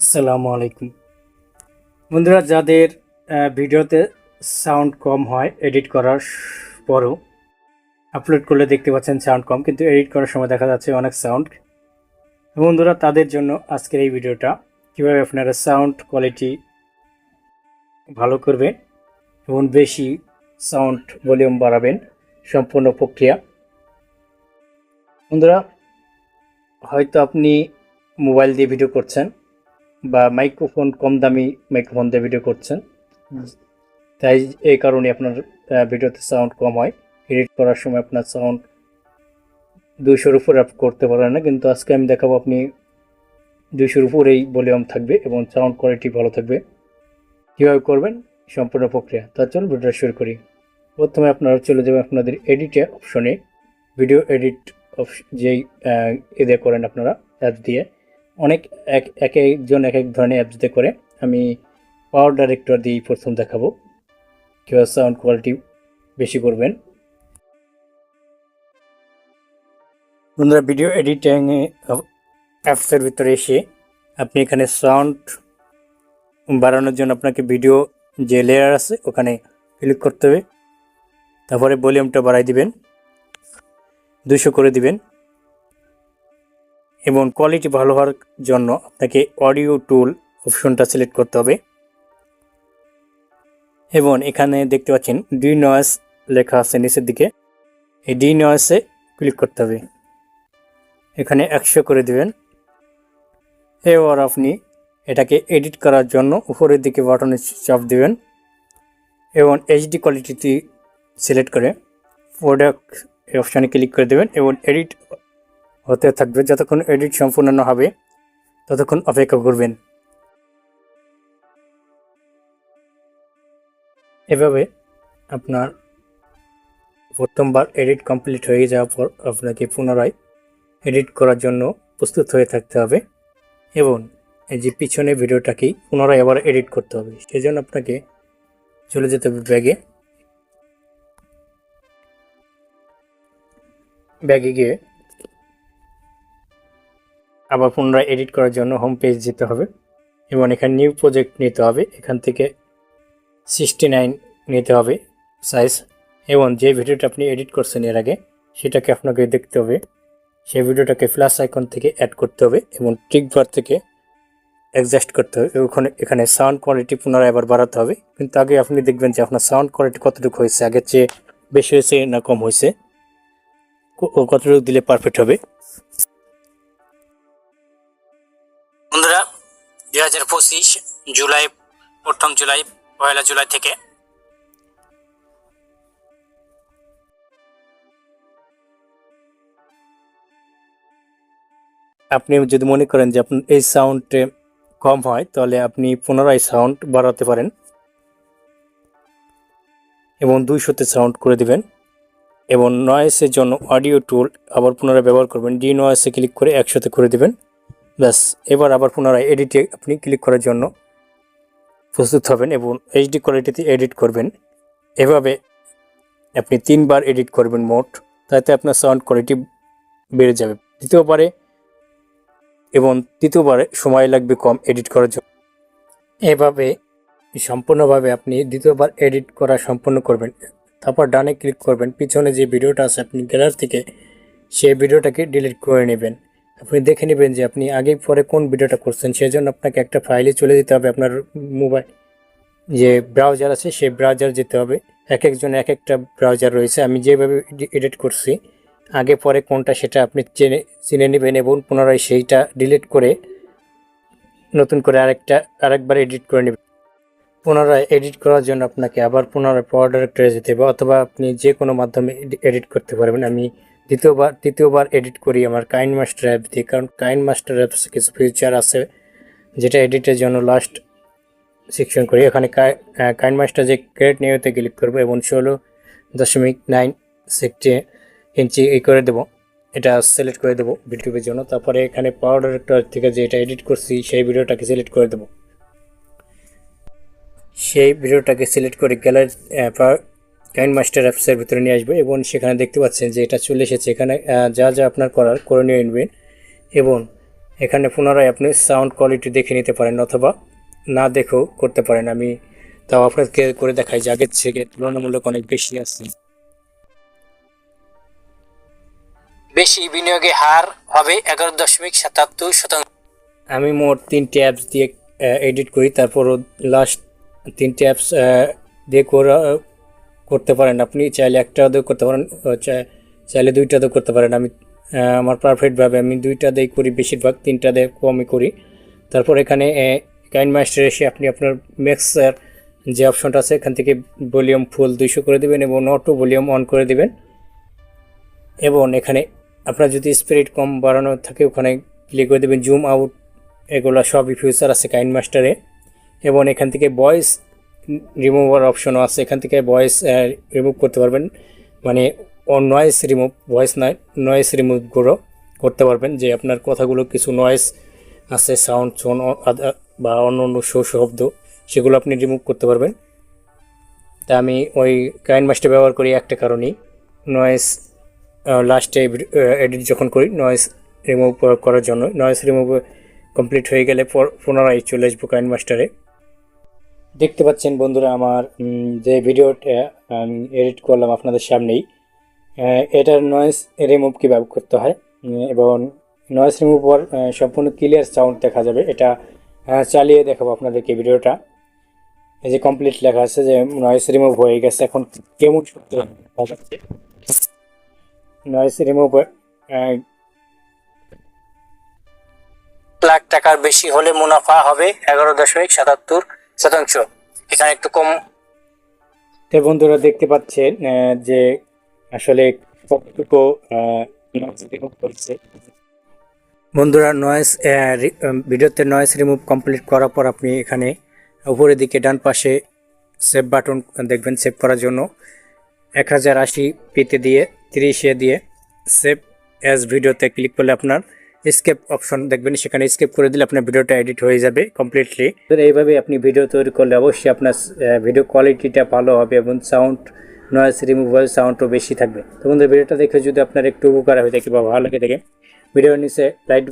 আসসালামু আলাইকুম। বন্ধুরা, যাদের ভিডিওতে সাউন্ড কম হয় এডিট করার পরেও আপলোড করলে দেখতে পাচ্ছেন সাউন্ড কম, কিন্তু এডিট করার সময় দেখা যাচ্ছে অনেক সাউন্ড বন্ধুরা, তাদের জন্য আজকের এই ভিডিওটা কীভাবে আপনারা সাউন্ড কোয়ালিটি ভালো করবেন এবং বেশি সাউন্ড ভলিউম বাড়াবেন, সম্পূর্ণ প্রক্রিয়া। বন্ধুরা, হয়তো আপনি মোবাইল দিয়ে ভিডিও করছেন বা মাইক্রোফোন কম দামি মাইক্রোফোন দিয়ে ভিডিও করছেন। তাই এই কারণে আপনার ভিডিওতে সাউন্ড কম হয়। এডিট করার সময় আপনার সাউন্ড দুইশোর উপর আপ করতে পারেন না। কিন্তু আজকে আমি দেখাবো আপনি দুইশোর উপরেই ভলিউম থাকবে এবং সাউন্ড কোয়ালিটি ভালো থাকবে। কীভাবে করবেন? সম্পূর্ণ প্রক্রিয়া। তার জন্য ভিডিওটা শুরু করি। প্রথমে আপনারা চলে যাবেন আপনাদের এডিটে অপশনে ভিডিও এডিট যেই আহ, এ দিয়ে করেন আপনারা অ্যাপ দিয়ে। অনেক এক এক একজন এক এক ধরনের অ্যাপস দিয়ে করে, আমি পাওয়ার ডাইরেক্টর দিয়েই প্রথম দেখাবো। কীভাবে সাউন্ড কোয়ালিটি বেশি করবেন। বন্ধুরা ভিডিও এডিটিং অ্যাপসের ভিতরে এসে আপনি এখানে সাউন্ড বাড়ানোর জন্য আপনাকে ভিডিও যে লেয়ার আছে, ওখানে ক্লিক করতে হবে। তারপরে ভলিউমটা বাড়াই দিবেন। দুশো করে দিবেন। এবং কোয়ালিটি ভালো হওয়ার জন্য আপনাকে অডিও টুল অপশনটা সিলেক্ট করতে হবে। এবং এখানে দেখতে পাচ্ছেন ডি নয়েস লেখা আছে নিচের দিকে। এই ডি নয়েসে ক্লিক করতে হবে। এখানে একশো করে দিবেন। এবার আপনি এটাকে এডিট করার জন্য উপরের দিকে বাটনে চাপ দিবেন। এবং এইচডি কোয়ালিটিতে সিলেক্ট করে প্রোডাক্ট অপশানে ক্লিক করে দেবেন এবং এডিট হতে থাকবে যতক্ষণ এডিট সম্পূর্ণ না হবে, ততক্ষণ অপেক্ষা করবেন। এভাবে আপনার প্রথমবার এডিট কমপ্লিট হয়ে যাওয়ার পর আপনাকে পুনরায় এডিট করার জন্য প্রস্তুত হয়ে থাকতে হবে এবং এই যে পিছনে ভিডিওটাকেই পুনরায় আবার এডিট করতে হবে। সেজন্য আপনাকে চলে যেতে হবে ব্যাগে। ব্যাগে গিয়ে আবার পুনরায় এডিট করার জন্য হোম পেজ যেতে হবে। এবং এখানে নিউ প্রজেক্ট নিতে হবে। এখান থেকে সিক্সটি নাইন নিতে হবে সাইজ এবং যে ভিডিওটা আপনি এডিট করছেন এর আগে, সেটাকে আপনাকে দেখতে হবে। সেই ভিডিওটাকে ফ্ল্যাশ আইকন থেকে অ্যাড করতে হবে এবং ট্রিক থেকে অ্যাডজাস্ট করতে হবে। ওখানে, এখানে সাউন্ড কোয়ালিটি পুনরায় আবার বাড়াতে হবে। কিন্তু আগে আপনি দেখবেন যে আপনার সাউন্ড কোয়ালিটি কতটুকু হয়েছে, আগের চেয়ে বেশি হয়েছে না কম হয়েছে। কতটুকু দিলে পারফেক্ট হবে? দুই হাজার পঁচিশ জুলাই, প্রথম জুলাই, পয়লা জুলাই থেকে। আপনি যদি মনে করেন যে আপনার এই সাউন্ডে কম হয়, তাহলে আপনি পুনরায় সাউন্ড বাড়াতে পারেন এবং দুইশোতে সাউন্ড করে দিবেন এবং নয়েসের জন্য অডিও টুল আবার পুনরায় ব্যবহার করবেন। ডি নয়েসে ক্লিক করে একসাথে করে দিবেন। ব্যাস, এবার আবার পুনরায় এডিটে আপনি ক্লিক করার জন্য প্রস্তুত হবেন এবং এইচডি কোয়ালিটিতে এডিট করবেন। এভাবে আপনি তিনবার এডিট করবেন মোট, তাতে আপনার সাউন্ড কোয়ালিটি বেড়ে যাবে। দ্বিতীয়বারে এবং তৃতীয়বারে সময় লাগবে কম এডিট করার জন্য। এভাবে সম্পূর্ণভাবে আপনি দ্বিতীয়বার এডিট করা সম্পূর্ণ করবেন। তারপর ডানে ক্লিক করবেন, পিছনে যে ভিডিওটা আছে, আপনি গ্যালার থেকে সেই ভিডিওটাকে ডিলিট করে নেবেন। আপনি দেখে নেবেন যে আপনি আগে পরে কোন ভিডিওটা করছেন সেই জন্য আপনাকে একটা ফাইলে চলে যেতে হবে আপনার মোবাইল যে ব্রাউজার আছে, সেই ব্রাউজার যেতে হবে। এক একজন এক একটা ব্রাউজার রয়েছে। আমি যেভাবে এডিট করছি, আগে পরে কোনটা সেটা আপনি চেনে, চিনে নেবেন এবং পুনরায় সেইটা ডিলিট করে নতুন করে আরেকটা, আরেকবার এডিট করে নেবেন। পুনরায় এডিট করার জন্য আপনাকে আবার পুনরায় পাওয়ার ডাইরেক্টরে যেতে হবে, অথবা আপনি যে কোনো মাধ্যমে এডিট করতে পারবেন। আমি দ্বিতীয়বার, তৃতীয়বার এডিট করি আমার কাইন মাস্টার অ্যাপ দিয়ে, কারণ কাইন মাস্টার অ্যাপস কিছু ফিচার আছে যেটা এডিটের জন্য লাস্ট সেকশন করি। এখানে কাইন মাস্টার যে ক্রেডিট নিয়তে ক্লিক করব এবং ষোলো দশমিক নাইন সিক্সটি ইঞ্চি এই করে দেবো। এটা সিলেক্ট করে দেবো ইউটিউবের জন্য। তারপরে এখানে পাওয়ার ডাইরেক্টর থেকে যে এটা এডিট করছি, সেই ভিডিওটাকে সিলেক্ট করে দেবো। সেই ভিডিওটাকে সিলেক্ট করে গ্যালারি কাইন মাস্টার অ্যাপসের ভিতরে নিয়ে আসবে এবং সেখানে দেখতে পাচ্ছেন যে এটা চলে এসেছে। এখানে যা যা আপনার করার করণীয় নেবেন এবং এখানে পুনরায় আপনি সাউন্ড কোয়ালিটি দেখে নিতে পারেন অথবা না দেখেও করতে পারেন। আমি তাও আপনাকে করে দেখাই যে আগের থেকে তুলনামূলক অনেক বেশি আছে। বেশি বিনিয়োগে হার হবে এগারো দশমিক সাতাত্তর শতাংশ। আমি মোট তিনটে অ্যাপস দিয়ে এডিট করি। তারপরও লাস্ট তিনটে অ্যাপস দিয়ে করা করতে পারেন। আপনি চাইলে একটা দিয়েও করতে পারেন চাই- চাইলে দুইটা দিয়েও করতে পারেন। আমি আমার পারফেক্টভাবে আমি দুইটা দিয়ে করি, বেশিরভাগ তিনটা দিয়ে কমই করি। তারপর এখানে কাইন মাস্টার এসে আপনি আপনার ম্যাক্সের যে অপশনটা আছে, এখান থেকে ভলিউম ফুল দুইশো করে দেবেন এবং অটো ভলিউম অন করে দেবেন। এবং এখানে আপনার যদি স্পিরিট কম বাড়ানো থাকে, ওখানে ক্লিক করে দেবেন জুম আউট এগুলো সবই ফিউচার আছে কাইন মাস্টারে। এবং এখান থেকে ভয়েস রিমুভার অপশনও আছে, এখান থেকে ভয়েস রিমুভ করতে পারবেন। মানে নয়েস রিমুভ ভয়েস নয় নয়েস রিমুভগুলো করতে পারবেন, যে আপনার কথাগুলো কিছু নয়েস আছে সাউন্ড সোন বা অন্য অন্য শো, শব্দ, সেগুলো আপনি রিমুভ করতে পারবেন। তা আমি ওই কাইন মাস্টার ব্যবহার করি একটা কারণেই। নয়েস লাস্টে এডিট যখন করি নয়েস রিমুভ করার জন্য নয়েস রিমুভ কমপ্লিট হয়ে গেলে পুনরায় চলে আসব কাইন মাস্টারে দেখতে পাচ্ছেন বন্ধুরা আমার যে ভিডিওটা আমি এডিট করলাম আপনাদের সামনেই এটার নয়েস রিমুভ কীভাবে করতে হয় এবং নয়েস রিমুভ পর সম্পূর্ণ ক্লিয়ার সাউন্ড দেখা যাবে। এটা চালিয়ে দেখাবো আপনাদেরকে ভিডিওটা। এই যে কমপ্লিট লেখা আছে যে নয়েস রিমুভ হয়ে গেছে, এখন কেমন নয়েস রিমুভ লাখ টাকার বেশি হলে মুনাফা হবে এগারো দশমিক সাতাত্তর শতাংশ। এখানে একটু কম। তো বন্ধুরা দেখতে পাচ্ছেন যে আসলে কতটুকু বন্ধুরা নয়েস ভিডিওতে নয়েস রিমুভ কমপ্লিট করার পর আপনি এখানে উপরের দিকে ডান পাশে সেভ বাটন দেখবেন সেভ করার জন্য। এক হাজার আশি পিতে দিয়ে, তিরিশে দিয়ে সেভ অ্যাজ ভিডিওতে ক্লিক করলে আপনার স্কেপ অপশন দেখবেন, সেখানে স্কেপ করে দিলে আপনার ভিডিওটা এডিট হয়ে যাবে কমপ্লিটলি এইভাবে আপনি ভিডিও তৈরি করলে অবশ্যই আপনার ভিডিও কোয়ালিটিটা ভালো হবে এবং সাউন্ড নয়েস রিমুভাল সাউন্ডও বেশি থাকবে। তো বন্ধু ভিডিওটা দেখে যদি আপনার একটু উপকার হয়ে থাকে বা ভালো লাগে থাকে ভিডিওর নিচে লাইট